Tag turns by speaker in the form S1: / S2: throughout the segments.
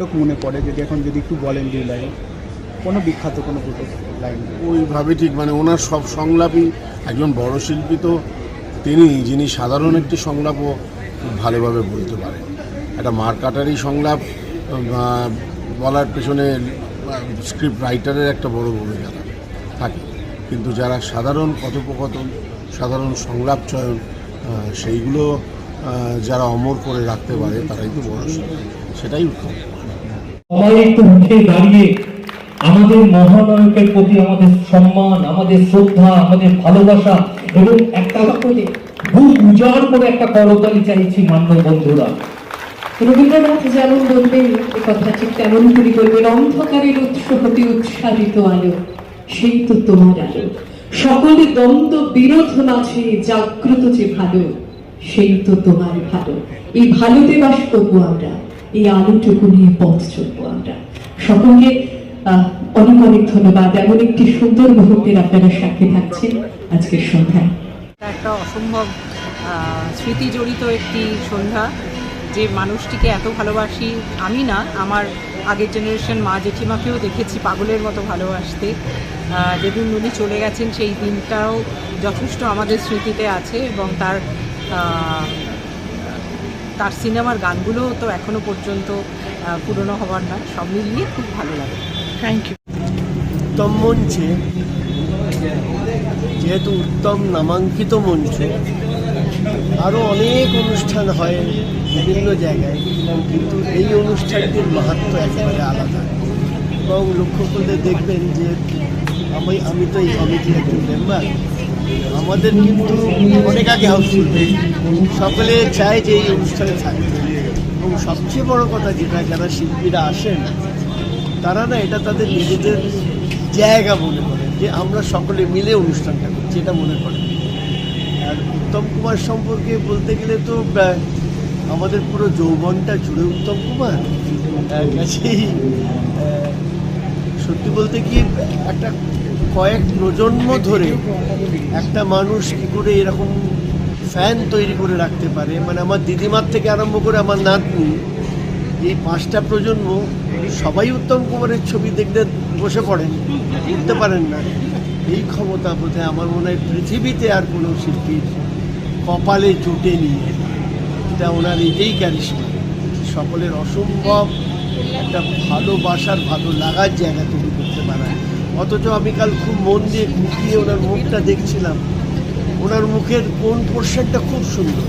S1: লোক মনে পড়ে যদি এখন যদি একটু বলেন দুই লাইন কোনো বিখ্যাত কোনো দুটো লাইন
S2: ওইভাবে ঠিক মানে ওনার সব সংলাপই, একজন বড় শিল্পী তো, তিনি, যিনি সাধারণ একটি সংলাপও খুব ভালোভাবে বলতে পারেন। একটা মারকাটারি সংলাপ বলার পেছনে স্ক্রিপ্ট রাইটারের একটা বড় ভূমিকা থাকে। কিন্তু যারা সাধারণ কথোপকথন, সাধারণ সংলাপ চয়ন সেইগুলো যারা অমর করে রাখতে পারে, তারাই তো বড় সেটাই উত্তম।
S3: সবাই একটু উঠে দাঁড়িয়ে আমাদের মহানায়কের প্রতি আমাদের সম্মান, আমাদের শ্রদ্ধা, আমাদের ভালোবাসা এবং একটা করে বুক উজাড় করে একটা করতালি চাইছি মান্য বন্ধুরা।
S4: রবীন্দ্রনাথ যেমন বলবেন এ কথা ঠিক তেমন করে বলবেন অন্ধকারের উৎস হতে উৎসাহিত আলো, সেই তো তোমার আলো। সকল দ্বন্দ্ব বিরোধ মাঝে জাগ্রত যে ভালো। সেই তো তোমার ভালো। এই ভালোতে বাস করব আমরা, এই আলোটুকু নিয়ে পথ চলবো আমরা। সকলকে অনেক অনেক ধন্যবাদ। এমন একটি সুন্দর মুহূর্তের আপনারা সাক্ষী থাকছেন আজকের সন্ধ্যায়।
S5: একটা অসম্ভব স্মৃতি জড়িত একটি সন্ধ্যা, যে মানুষটিকে এত ভালোবাসি আমি না, আমার আগের জেনারেশন মা জেঠিমাকেও দেখেছি পাগলের মতো ভালোবাসতে। যেদিন উনি চলে গেছেন, সেই দিনটাও যথেষ্ট আমাদের স্মৃতিতে আছে এবং তার তার সিনেমার গানগুলোও তো এখনও পর্যন্ত পুরনো হবার না সব মিলিয়ে খুব ভালো লাগে। থ্যাংক ইউ
S6: উত্তম মঞ্চে যেহেতু উত্তম নামাঙ্কিত মঞ্চ আরও অনেক অনুষ্ঠান হয় বিভিন্ন জায়গায় কিন্তু এই অনুষ্ঠানটির মাহাত্ম একেবারে আলাদা। এবং লক্ষ্য করলে দেখবেন যে আমি আমি তো এই কমিটির একজন মেম্বার আমাদের কিন্তু অনেক আগে হাউসফুল সকলে চায় যে এই অনুষ্ঠানে থাকবে এবং সবচেয়ে বড় কথা যেটা, যারা শিল্পীরা আসেন, তারা না এটা তাদের নিজেদের জায়গা মনে করেন যে আমরা সকলে মিলে অনুষ্ঠানটা করছি, এটা মনে করেন। আর উত্তম কুমার সম্পর্কে বলতে গেলে তো আমাদের পুরো যৌবনটা জুড়ে উত্তম কুমার। সত্যি বলতে কি, একটা কয়েক প্রজন্ম ধরে একটা মানুষ কি করে এরকম ফ্যান তৈরি করে রাখতে পারে? মানে আমার দিদিমার থেকে আরম্ভ করে আমার নাতনি, এই পাঁচটা প্রজন্ম সবাই উত্তম কুমারের ছবি দেখতে বসে পড়েন, উঠতে পারেন না। এই ক্ষমতা বোধহয় আমার মনে হয় পৃথিবীতে আর কোনো শিল্পীর কপালে জুটে নিয়ে এটা ওনার এটাই ক্যারিশমা সকলের অসম্ভব একটা ভালোবাসার, ভালো লাগার জায়গা তৈরি পারা অথচ আমি কাল খুব মন দিয়ে খুঁটিয়ে ওনার মুখটা দেখছিলাম। ওনার মুখের কোন পোর্শনটা খুব সুন্দর।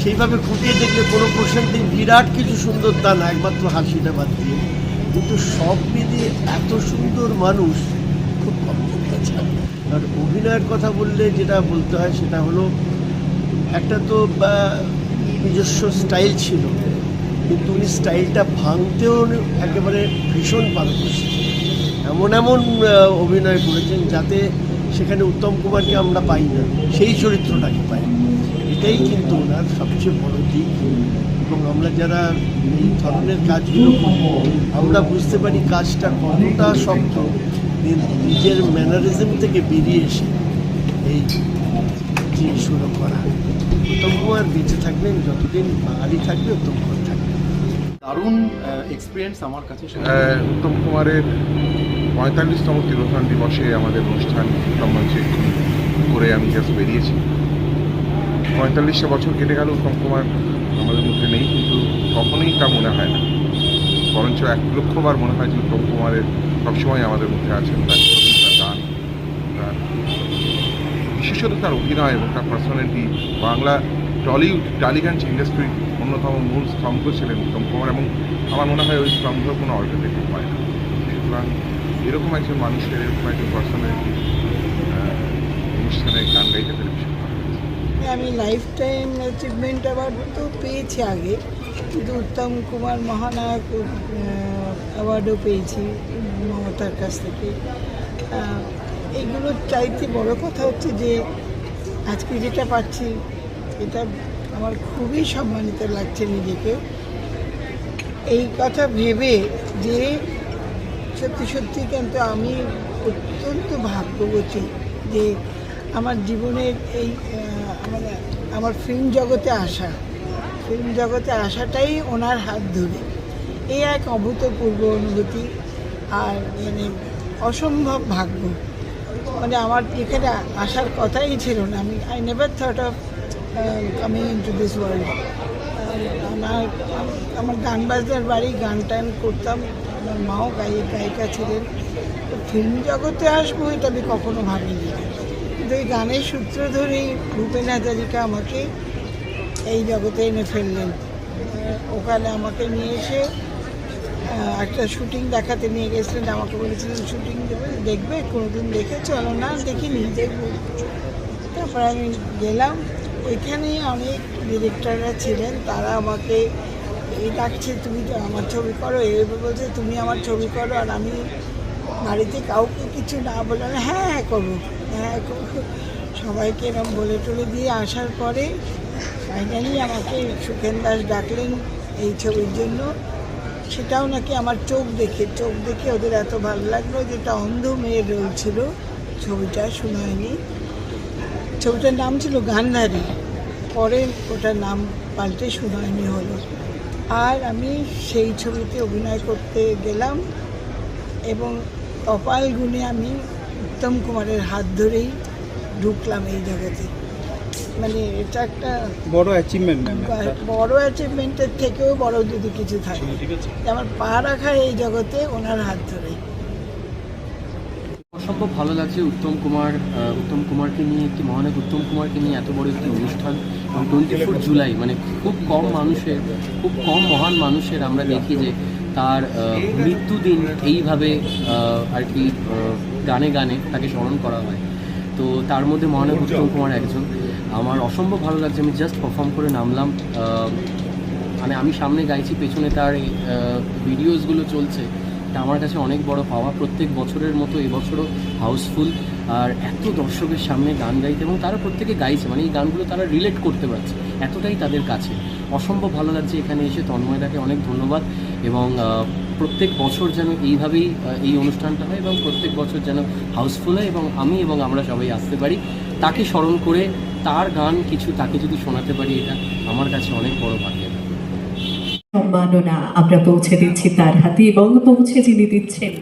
S6: সেইভাবে খুঁটিয়ে দেখলে কোনো পোর্শনটি বিরাট কিছু সুন্দর তা না, একমাত্র হাসিটা বাদ দিয়ে। কিন্তু সব মিলিয়ে এত সুন্দর মানুষ, খুব কম আর অভিনয়ের কথা বললে যেটা বলতে হয় সেটা হলো, একটা তো নিজস্ব স্টাইল ছিল। কিন্তু উনি স্টাইলটা ভাঙতেও একেবারে ভীষণ পারদর্শী। এমন এমন অভিনয় করেছেন যাতে সেখানে উত্তম কুমারকে আমরা পাই না সেই চরিত্রটাকে পাই। এটাই কিন্তু ওনার সবচেয়ে বড় দিক। এবং আমরা যারা এই ধরনের কাজগুলো করি আমরা বুঝতে পারি কাজটা কতটা শক্ত নিজের ম্যানারিজম থেকে বেরিয়ে এসে এই জিনিসগুলো করা। উত্তম কুমার বেঁচে থাকবেন যতদিন বাঙালি থাকবে উত্তম কুমার থাকবে
S1: দারুণ এক্সপিরিয়েন্স আমার কাছে সেটা
S7: উত্তম কুমারের পঁয়তাল্লিশতম তিরোধান দিবসে আমাদের অনুষ্ঠান মঞ্চে করে আমি জাস্ট বেরিয়েছি। পঁয়তাল্লিশটা বছর কেটে গেল, উত্তম কুমার আমাদের মধ্যে নেই, কিন্তু কখনোই তা মনে হয় না। বরঞ্চ এক লক্ষবার মনে হয় যে উত্তম কুমারের সবসময় আমাদের মধ্যে আছেন, তার ছবি, তার গান, তার বিশেষত তার অভিনয় এবং তার পার্সোনালিটি বাংলা টলিউড, টালিগঞ্জ ইন্ডাস্ট্রির অন্যতম মূল স্তম্ভ ছিলেন উত্তম কুমার এবং আমার মনে হয় ওই স্তম্ভ কোনো অল্টারনেটিভ হয় না। সুতরাং এরকম একজন মানুষের, এরকম একজন পার্সোনালিটি অনুষ্ঠানে গান গাইতে পেরে
S8: আমি লাইফ টাইম অ্যাচিভমেন্ট অ্যাওয়ার্ড তো পেয়েছি আগে, কিন্তু উত্তম কুমার মহানায়ক অ্যাওয়ার্ডও পেয়েছি মমতার কাছ থেকে। এইগুলোর চাইতে বড় কথা হচ্ছে যে, আজকে যেটা পাচ্ছি, এটা আমার খুবই সম্মানিত লাগছে নিজেকে। এই কথা ভেবে যে সত্যি সত্যি কিন্তু আমি অত্যন্ত ভাগ্যবতী যে আমার জীবনের এই আমার আমার ফিল্ম জগতে আসা ফিল্ম জগতে আসাটাই ওনার হাত ধরে। এই এক অভূতপূর্ব অনুভূতি আর মানে অসম্ভব ভাগ্য। মানে আমার এখানে আসার কথাই ছিল না। আমি I never thought of coming into this world আমার আমার গান বাজনার বাড়ি গান টান করতাম। আমার মাও গায়িক গায়িকা ছিলেন। ফিল্ম জগতে আসব এটা আমি কখনো ভাবিনি। কিন্তু এই গানের সূত্র ধরেই ভূপেন হাজারিকা আমাকে এই জগতে এনে ফেললেন। ওখানে আমাকে নিয়ে এসে একটা শুটিং দেখাতে নিয়ে গেছিলেন। আমাকে বলেছিলেন, শুটিং দেবে, দেখবে, কোনোদিন দেখে চলো না দেখিনি দেখব তারপর আমি গেলাম। ওইখানে অনেক ডিরেক্টররা ছিলেন, তারা আমাকে এই ডাকছে, তুমি আমার ছবি করো এইভাবে বলছে, তুমি আমার ছবি করো, আর আমি বাড়িতে কাউকে কিছু না বলে হ্যাঁ হ্যাঁ করব হ্যাঁ করব। সবাইকে এরকম বলে টলে দিয়ে আসার পরে ফাইনালি আমাকে সুখেন দাস ডাকলেন এই ছবির জন্য। সেটাও নাকি আমার চোখ দেখে চোখ দেখে ওদের এত ভালো লাগল যেটা অন্ধ মেয়ের রোল ছিল। ছবিটা হয়নি। ছবিটার নাম ছিল গান্ধারী। পরে ওটার নাম পাল্টে সুনয়নী হলো। আর আমি সেই ছবিতে অভিনয় করতে গেলাম এবং কপাল গুণে আমি উত্তম কুমারের হাত ধরেই ঢুকলাম এই জগতে মানে এটা একটা
S1: বড় অ্যাচিভমেন্ট
S8: বড় অ্যাচিভমেন্টের থেকেও বড় যদি কিছু থাকে। আমার পা রাখা এই জগতে ওনার হাত ধরেই।
S9: অসম্ভব ভালো লাগছে উত্তম কুমার উত্তম কুমারকে নিয়ে একটি মহানায়ক উত্তম কুমারকে নিয়ে এত বড় একটি অনুষ্ঠান। এবং টোয়েন্টি ফোর জুলাই মানে খুব কম মানুষের, খুব কম মহান মানুষের আমরা দেখি যে তার মৃত্যুদিন এইভাবে আর কি গানে গানে তাকে স্মরণ করা হয়। তো তার মধ্যে মহানায়ক উত্তম কুমার একজন। আমার অসম্ভব ভালো লাগছে, আমি জাস্ট পারফর্ম করে নামলাম। মানে আমি সামনে গাইছি, পেছনে তার ভিডিওসগুলো চলছে। এটা আমার কাছে অনেক বড় পাওয়া। প্রত্যেক বছরের মতো এবছরও হাউসফুল। আর এত দর্শকের সামনে গান গাইতে এবং তারা প্রত্যেকে গাইছে মানে এই গানগুলো তারা রিলেট করতে পারছে, এতটাই তাদের কাছে। অসম্ভব ভালো লাগছে এখানে এসে তন্ময়দাকে অনেক ধন্যবাদ এবং প্রত্যেক বছর যেন এইভাবেই এই অনুষ্ঠানটা হয় এবং প্রত্যেক বছর যেন হাউসফুল হয় এবং আমি এবং আমরা সবাই আসতে পারি। তাকে স্মরণ করে তার গান কিছু, তাকে যদি শোনাতে পারি, এটা আমার কাছে অনেক বড় ভাগ্যের।
S4: সম্মাননা আমরা পৌঁছে দিচ্ছি তার হাতে এবং পৌঁছে যিনি দিচ্ছেন।